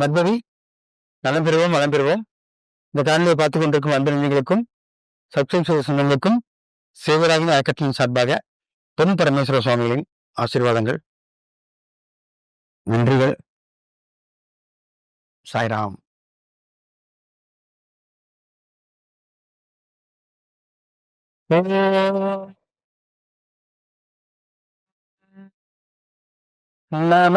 மத்பவி நலம் பெறுவோம் வளம் பெறுவோம். இந்த காணொலியை பார்த்து கொண்டிருக்கும் அன்பர்களுக்கும் சப்ஸ்கிரைப் செய்த சொந்தங்களுக்கும் சேவராகின அறக்கட்டளின் சார்பாக பொன் பரமேஸ்வர சுவாமிகளின் ஆசீர்வாதங்கள். நன்றிகள். சாய்ராம். நம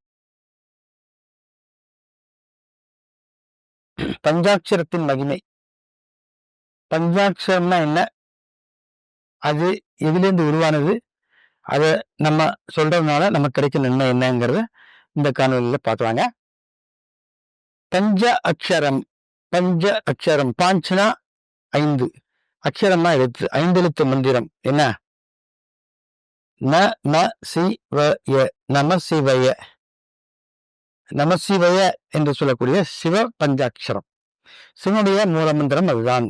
பஞ்சாட்சரத்தின் மகிமை. பஞ்சாட்சரம்னா என்ன? அது எதுலேருந்து உருவானது? அதை நம்ம சொல்றதுனால நமக்கு கிடைக்கும் நன்மை என்னங்கிறத இந்த காணொலியில் பார்க்கலாங்க. பஞ்ச அக்ஷரம் பஞ்ச அக்ஷரம் பாஞ்சனா ஐந்து. அக்ஷரம்னா எழுத்து. ஐந்து எழுத்து மந்திரம். என்ன? ந ந சி வ ய. நம சிவய நமசிவய என்று சொல்லக்கூடிய சிவ பஞ்சாட்சரம். சிவனுடைய மூலமந்திரம் அதுதான்.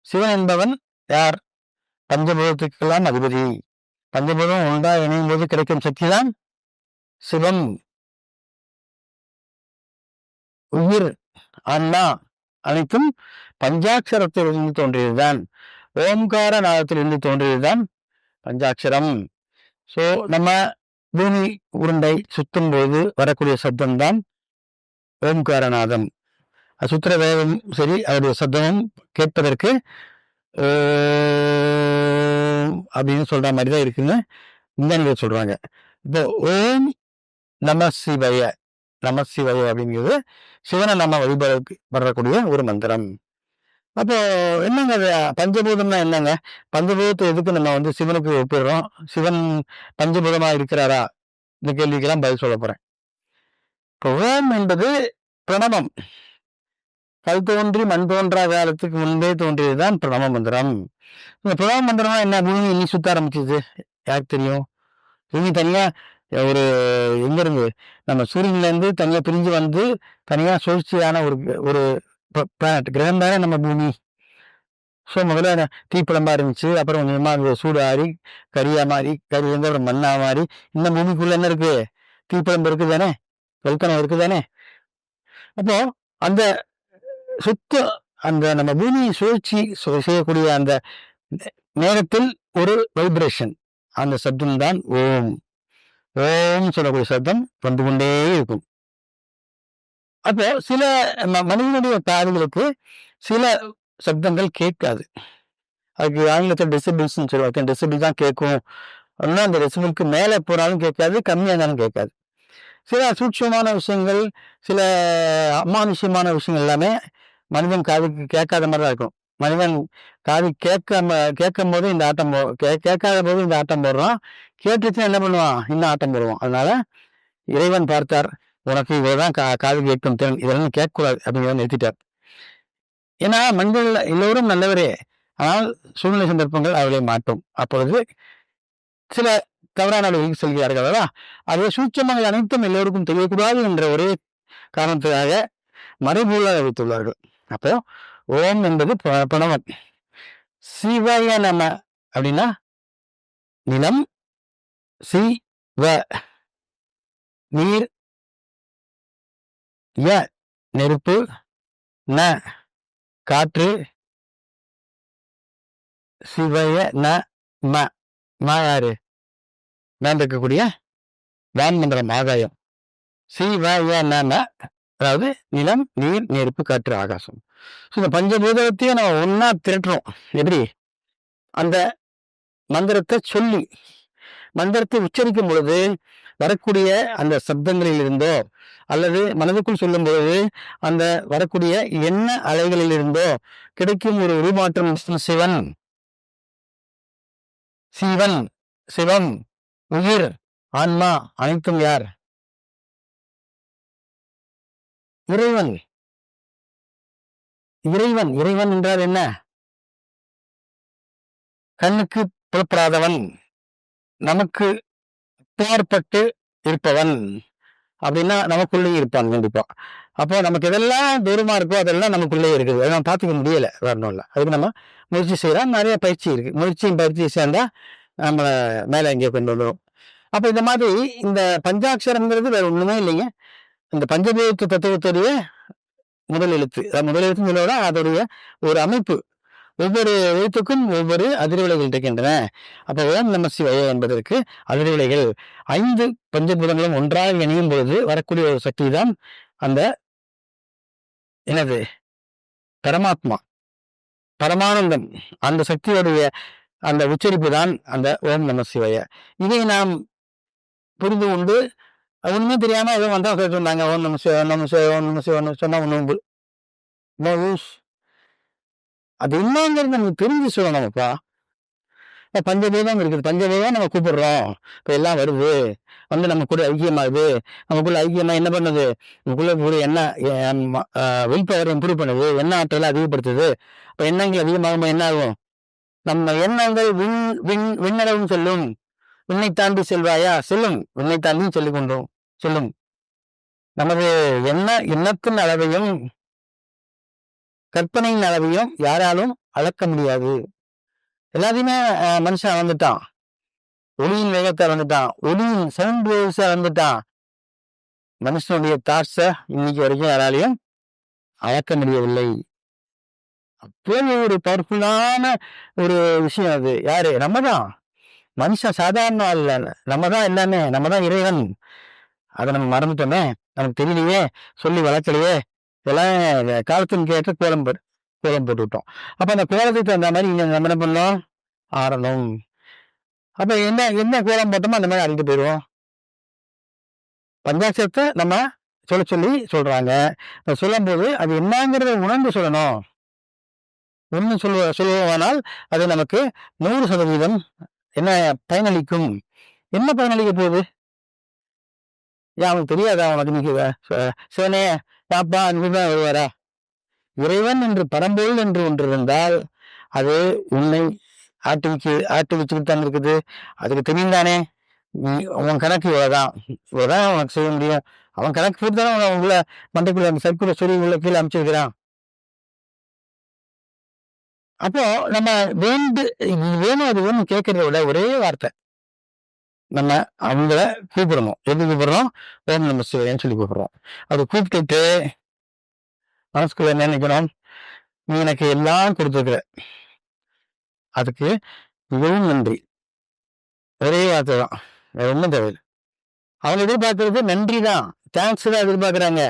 சிவன் என்பவன் யார்? பஞ்சபூதத்துக்கெல்லாம் அதிபதி. பஞ்சபூதம் ஒன்றா இணையும் போது கிடைக்கும் சக்திதான் சிவம் உயிர் அண்ணா அனைத்தும் பஞ்சாட்சரத்திலிருந்து தோன்றியதுதான். ஓம்கார நாதத்திலிருந்து தோன்றியதுதான் பஞ்சாட்சரம். சோ நம்ம பூமி உருண்டை சுத்தும் போது வரக்கூடிய சப்தம்தான் ஓம்காரநாதம் சுத்திர வேகம் சரி அதனுடைய சப்தமும் கேட்பதற்கு அப்படின்னு சொல்ற மாதிரி தான் இருக்குன்னு விஞ்ஞானிகள் சொல்றாங்க. இப்போ ஓம் நம சிவய நம சிவய அப்படிங்கிறது சிவனை நம்ம வழிபட வரக்கூடிய ஒரு மந்திரம். அப்போ என்னங்க அது? பஞ்சபூதம்னா என்னங்க? பஞ்சபூதத்தை எதுக்கு நம்ம வந்து சிவனுக்கு ஒப்பிடுறோம்? சிவன் பஞ்சபூதமா இருக்கிறாரா? இந்த கேள்விக்கெல்லாம் பதில் சொல்ல போறேன். இப்போ ஓம் என்பது பிரணவம். கல் தோன்றி மண் தோன்றா காலத்துக்கு முன்பே தோன்றியதுதான் பிரணவ மந்திரம். இந்த பிரணவ மந்திரம்னா என்ன பூமி இன்னி சுத்த ஆரம்பிச்சது? யாருக்கு தெரியும்? பூமி தனியா ஒரு எங்க இருந்து? நம்ம சூரியன்ல இருந்து தனியா பிரிஞ்சு வந்து தனியா சுழற்சியான ஒரு ஒரு பிளானட் கிரகம் தானே நம்ம பூமி. ஸோ முதல்ல தீப்பிழம்பா இருந்துச்சு அப்புறம் கொஞ்சமா அது சூடு ஆறி கரியா மாறி கறி வந்து அப்புறம் மண்ணா மாறி இந்த பூமிக்குள்ள என்ன இருக்கு? தீப்பிழம்பு இருக்குது தானே வெல்கணம் இருக்குது தானே அப்போ அந்த சுத்த அந்த நம்ம பூமியை சுழற்சி செய்யக்கூடிய அந்த நேரத்தில் ஒரு வைப்ரேஷன் அந்த சப்தம் தான் ஓம். ஓம் சொல்லக்கூடிய சப்தம் வந்து கொண்டே இருக்கும். அப்போ சில மனிதனுடைய காதுகளுக்கு சில சப்தங்கள் கேட்காது. அதுக்கு ஆங்கிலத்தில் டெசிபிள்ஸ் சொல்லுவாங்க. டெசிபிள் தான் கேட்கும். ஒன்றும் அந்த டெசிபிளுக்கு மேலே போனாலும் கேட்காது கம்மியாக இருந்தாலும் கேட்காது. சில சூட்சமான விஷயங்கள் சில அமானுஷ்யமான விஷயங்கள் எல்லாமே மனிதன் காதுக்கு கேட்காத மாதிரி தான் இருக்கும். மனிதன் காது கேட்காம கேட்கும் போது இந்த ஆட்டம் போ கே கேட்காத போது இந்த ஆட்டம் போடுறான். கேட்டுச்சு என்ன பண்ணுவான்? இன்னும் ஆட்டம் போடுவோம் அதனால இறைவன் பார்த்தார் உனக்கு இவ்வளவுதான் கா காது கேட்கும் திறன். இதெல்லாம் கேட்கக்கூடாது அப்படிங்கிறத நிறுத்திட்டார். ஏன்னா மனிதர்கள் எல்லோரும் நல்லவரே. ஆனால் சூழ்நிலை சந்தர்ப்பங்கள் அவர்களை மாட்டும் அப்பொழுது சில தவறான வழிக்கு செல்கிறார்கள் அல்லவா? அதே சூட்சமாக அனைத்தும் எல்லோருக்கும் தெரியக்கூடாது என்ற ஒரே காரணத்துக்காக மறைபொருளாக வைத்துள்ளார்கள். அப்போ ஓம் என்பது பிரணவன் சிவய நம அப்படின்னா நிலம் சி வ நீர் ய நெருப்பு ந காற்று சிவய ந ம மா யாரு மேன் இருக்கக்கூடிய வேன் மந்திரம் ஆகாயம். சிவய ந அதாவது நிலம் நீர் நெருப்பு காற்று ஆகாசம். ஸோ இந்த பஞ்சபூதத்தையும் நம்ம ஒன்னா திரட்டுறோம். எப்படி? அந்த மந்திரத்தை சொல்லி மந்திரத்தை உச்சரிக்கும் பொழுது வரக்கூடிய அந்த சப்தங்களில் இருந்தோ அல்லது மனதுக்குள் சொல்லும் பொழுது அந்த வரக்கூடிய என்ன அலைகளில் இருந்தோ கிடைக்கும் ஒரு உருமாற்றம் சிவன். சிவன் சிவம் உயிர் ஆன்மா அனைத்தும் யார்? இறைவன். இறைவன் இறைவன் என்றால் என்ன? கண்ணுக்கு புலப்படாதவன் நமக்கு அப்பாற்பட்டு இருப்பவன். அப்படின்னா நமக்குள்ளேயும் இருப்பான் கண்டிப்பா. அப்போ நமக்கு எதெல்லாம் தூரமா இருக்கோ அதெல்லாம் நமக்குள்ளேயே இருக்குது. அதை நம்ம பார்த்துக்க முடியல வரணும் இல்லை. அதுக்கு நம்ம முயற்சி செய்யலாம் நிறைய பயிற்சி இருக்கு. முயற்சியும் பயிற்சி சேர்ந்தா நம்மளை மேலே எங்கேயோ கொண்டு வந்துடும் அப்போ இந்த மாதிரி இந்த பஞ்சாட்சரங்கிறது வேற ஒண்ணுமே இல்லைங்க. இந்த பஞ்சபூத தத்துவத்துடைய முதல் எழுத்து. முதல் எழுத்துன்னு சொல்ல விட அதோடைய ஒரு அமைப்பு. ஒவ்வொரு எழுத்துக்கும் ஒவ்வொரு அதிர்விலைகள் இருக்கின்றன. அப்போ ஓம் நம சிவாய என்பதற்கு அதிர்விலைகள் ஐந்து பஞ்சபூதங்களும் ஒன்றாக இணையும் பொழுது வரக்கூடிய ஒரு சக்தி தான் அந்த என்னது? பரமாத்மா. பரமானந்தம். அந்த சக்தியுடைய அந்த உச்சரிப்பு தான் அந்த ஓம் நம சிவாய. இதை நாம் புரிந்து கொண்டு ஒன்றுமே தெரியாமல் ஏதோ வந்தா சொன்னாங்க ஓம் நம்ம சிவ ஒன்று நம சிவ ஓம் நம சிவ சொன்னால் ஒன்றும் நோ அது என்னங்கிறது நமக்கு தெரிஞ்சு சொல்லணும்ப்பா இப்ப இருக்குது. பஞ்சபூதம் நம்ம கூப்பிடுறோம். இப்போ எல்லாம் வருது. வந்து நம்ம கூட ஐக்கியமாகுது. நமக்குள்ள ஐக்கியமா என்ன பண்ணுது? நமக்குள்ள ஒரு என்ன வில் பவர் இம்ப்ரூவ் பண்ணுது. என்ன ஆற்றலை அதிகப்படுத்துது? இப்போ எண்ணங்கள் அதிகமாகும்போது என்ன ஆகும்? நம்ம எண்ணங்கள் விண் விண் விண்ணடவும் செல்லும். உன்னை தாண்டி செல்வாயா? செல்லும் உன்னை தாண்டியும் சொல்லிக் கொண்டோம் சொல்லும் நமது எண்ண எண்ணத்தின் அளவையும் கற்பனையின் அளவையும் யாராலும் அளக்க முடியாது. எல்லாத்தையுமே மனுஷன் அளந்துட்டான். ஒளியின் வேகத்தை அளந்துட்டான். ஒளியின் சவுண்ட் வேவ்ஸை அளந்துட்டான். மனுஷனுடைய தாட்ஸ இன்னைக்கு வரைக்கும் யாராலையும் அளக்க முடியவில்லை. அப்போ ஒரு பவர்ஃபுல்லான ஒரு விஷயம் அது. யாரு? நம்ம தான் மனுஷன் சாதாரண ஆள் இல்ல. நம்ம தான் எல்லாமே நம்ம தான் இறைவன். அதை நம்ம மறந்துட்டோமே. நமக்கு தெரியலையே சொல்லி வளர்க்கலையே. இதெல்லாம் காலத்தின் கேட்டு கோலம் போட்டு கோலம் போட்டு விட்டோம் அந்த கோலத்துக்கு தகுந்த மாதிரி இங்க நம்ம என்ன பண்ணோம் ஆடணும் அப்போ என்ன என்ன கோலம் போட்டோமோ அந்த மாதிரி அறிந்து போயிடுவோம். பஞ்சாட்சத்தை நம்ம சொல்ல சொல்லி சொல்கிறாங்க சொல்லும்போது அது என்னங்கிறத உணர்ந்து சொல்லணும். ஒன்று சொல்லுவ சொல்லுவோமானால் அது நமக்கு நூறு சதவீதம் என்ன பயனளிக்கும்? என்ன பயனளிக்க போகுது? ஏன் அவனுக்கு தெரியாதா அவனுக்கு நீங்க சிவனே பாப்பா அன்புதான் வருவாரா இறைவன் என்று பரம்பொருள் என்று ஒன்று இருந்தால் அது உன்னை ஆட்டுவிச்சு வச்சு வச்சுக்கிட்டு தான் இருக்குது. அதுக்கு தெரியும் தானே நீ கணக்கு இவ்வளோதான் இவ்வளோதான் அவனுக்கு செய்ய முடியும். அவன் கணக்கு போட்டு தானே அவன் உள்ள மண்டைக்குள்ள அந்த சர்க்குல சொல்லி உள்ள கீழே அமைச்சிருக்கிறான் அப்போ நம்ம வேண்டு வேணும் அது வேணும் கேட்கறத விட ஒரே வார்த்தை. நம்ம அவங்கள கூப்பிடணும். எது கூப்பிடுறோம் வேணும் நம்ம சிவன் சொல்லி கூப்பிடுறோம் அது கூப்பிட்டுட்டு மனசுக்குள்ள என்ன நினைக்கணும். நீ எனக்கு எல்லாம் கொடுத்துருக்குற. அதுக்கு மிகவும் நன்றி. ஒரே வார்த்தை தான். வேற ஒன்றும் தேவையில்லை. அவங்க எதிர்பார்க்கறது நன்றி தான் தேங்க்ஸ் தான் எதிர்பார்க்குறாங்க.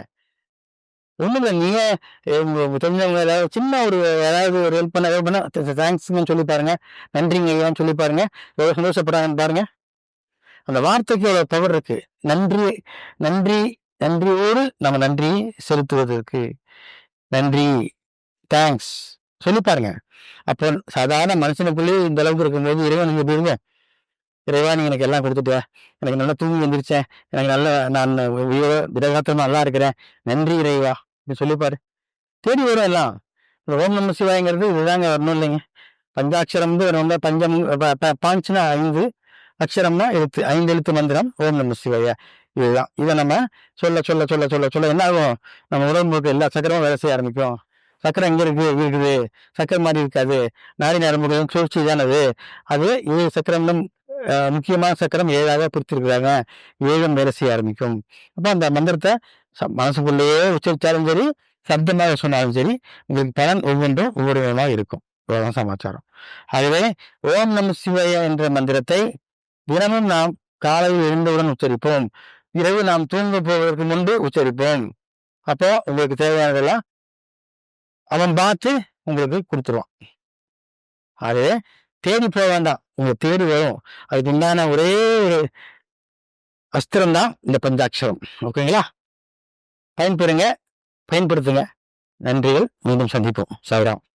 ஒன்றும் இல்லை நீங்கள் தெரிஞ்சவங்க ஏதாவது சின்ன ஒரு ஏதாவது ஒரு ஹெல்ப் பண்ண ஹெல்ப் பண்ண தேங்க்ஸ்ங்கன்னு சொல்லி பாருங்க. நன்றிங்க ஐயான்னு சொல்லி பாருங்க. எவ்வளோ சந்தோஷப்படுறாங்கன்னு பாருங்க. அந்த வார்த்தைக்கு எவ்வளோ பவர் இருக்கு. நன்றி நன்றி நன்றியோடு நம்ம நன்றி செலுத்துவதற்கு. நன்றி தேங்க்ஸ் சொல்லி பாருங்க. அப்போ சாதாரண மனுஷனுக்குள்ளே இந்த அளவுக்கு இருக்கும்போது இறைவன் நீங்கள் போயிருங்க. இறைவா நீ எனக்கு எல்லாம் கொடுத்துட்ட. எனக்கு நல்லா தூங்கி எந்திரிச்சேன். எனக்கு நல்ல நான் உயிரோ திடகாத்திரமா நல்லா இருக்கிறேன். நன்றி இறைவா. இப்படி சொல்லிப்பாரு. தேடி வரும் எல்லாம். இந்த ஓம் நம்ம சிவாயங்கிறது இதுதாங்க வரணும் இல்லைங்க. பஞ்சாட்சரம் வந்து ரொம்ப பஞ்சம் பாஞ்சுனா ஐந்து அக்ஷரம்னா எழுத்து ஐந்து எழுத்து மந்திரம் ஓம் நம்ம சிவாய. இதுதான். இதை நம்ம சொல்ல சொல்ல சொல்ல சொல்ல சொல்ல என்ன ஆகும்? நம்ம உடம்புக்கு எல்லா சக்கரமும் வேலை செய்ய ஆரம்பிக்கும். சக்கரம் எங்கே இருக்குது இருக்குது. சக்கரம் மாதிரி இருக்காது. நாடி நரம்புகளும் சூழ்ச்சி தான் அது. ஏழு சக்கரம் முக்கியமான சக்கரம் ஏழாக பிரித்திருக்கிறாங்க. ஏழும் வேலை செய்ய ஆரம்பிக்கும். அப்போ அந்த மந்திரத்தை மனசுக்குள்ளேயே உச்சரித்தாலும் சரி சப்தமாக சொன்னாலும் சரி உங்களுக்கு பலன் ஒவ்வொன்றும் ஒவ்வொரு விதமாக இருக்கும். இவ்வளவுதான் சமாச்சாரம். ஆகவே ஓம் நம சிவாய என்ற மந்திரத்தை தினமும் நாம் காலையில் எழுந்தவுடன் உச்சரிப்போம். இரவு நாம் தூங்க போவதற்கு முன்பு உச்சரிப்போம். அப்போ உங்களுக்கு தேவையானதெல்லாம் அவன் பார்த்து உங்களுக்கு கொடுத்துருவான். ஆகவே தேடி போக வேண்டாம். உங்க தேடி வரும். அதுக்கு உண்டான ஒரே ஒரு அஸ்திரம் தான் இந்த பஞ்சாட்சரம். ஓகேங்களா? பயன்பெறுங்க. பயன்படுத்துங்க. நன்றிகள். மீண்டும் சந்திப்போம். சாய்ராம்.